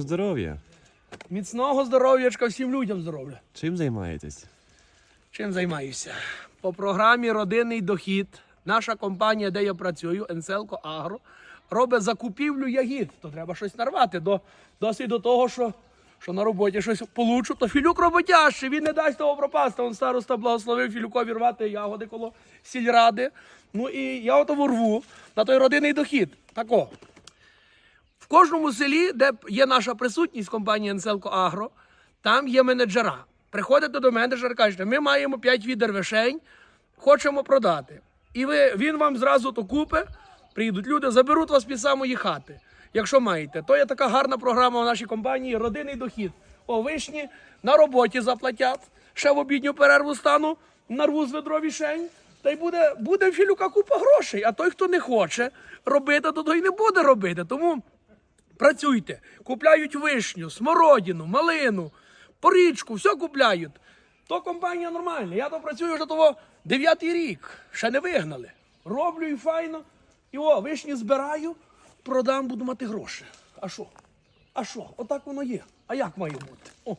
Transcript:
Здоров'я. Міцного здоров'ячка всім людям здоров'я. Чим займаєтесь? Чим займаюся? По програмі Родинний дохід наша компанія, де я працюю, Енселко Агро, робить закупівлю ягід. То треба щось нарвати. До, досить до того, що, що на роботі щось получу, то філюк роботящий, він не дасть того пропасти. Он староста благословив філюкові рвати ягоди коло сільради. Ну і я отого рву на той родинний дохід. Тако. Кожному селі, де є наша присутність компанії Енселко Агро, там є менеджера. Приходите до менеджера, кажете, ми маємо 5 відер вишень, хочемо продати. І ви, він вам зразу то купить, приїдуть люди, заберуть вас під самої хати, якщо маєте. То є така гарна програма в нашій компанії Родинний дохід. О, вишні на роботі заплатять, ще в обідню перерву стану, нарву з ведро вішень. Та й буде, буде в філюка купа грошей. А той, хто не хоче робити, то той не буде робити. Тому Працюйте, купляють вишню, смородину, малину, порічку, все купляють. То компанія нормальна. Я то працюю вже того дев'ятий рік. Ще не вигнали. Роблю і файно. І о, вишні збираю, продам, буду мати гроші. А що? А що? Отак воно є. А як має бути? О.